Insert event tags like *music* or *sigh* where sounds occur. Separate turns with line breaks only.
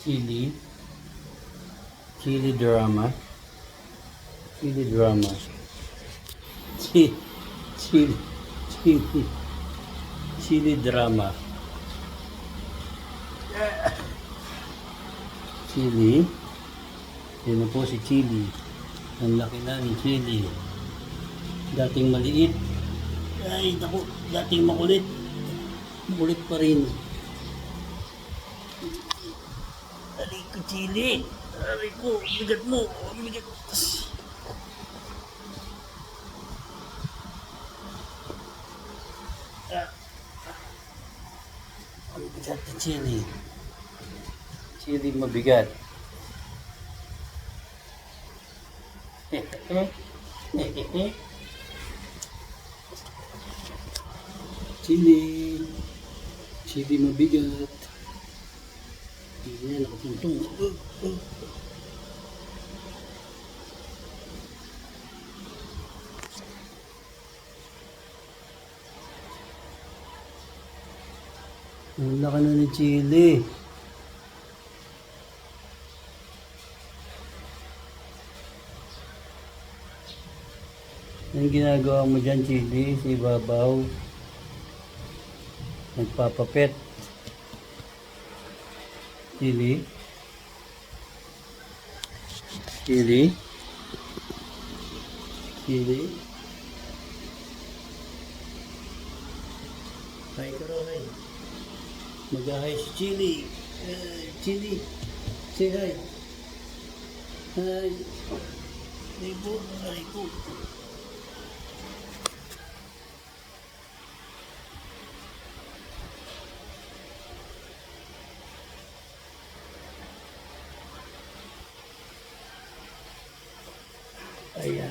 Chili. Chili drama. Chili drama. Chi chili. Chili. Chili drama. Chili. Na po si Chili. Ang laki na ni Chili. Dating maliit. Ay, naku, dating makulit. Makulit pa rin. Aray ko, Chili. Aray ko, bigat mo. Bigat. Ah. Ang bigat ni Chili. Chili mabigat. *laughs* Chili. Chili mabigat. Yan, nakapuntong. Uh, uh. Ang laki na ni Chili. Ang ginagawa mo dyan, Chili, si Babaw. Nagpapapet. Chili. Chili. Chili. Hi ka raw, hi. Mag-hi si Chili. Uh, Chili. Say hi. Hi. Ay po, 哎呀。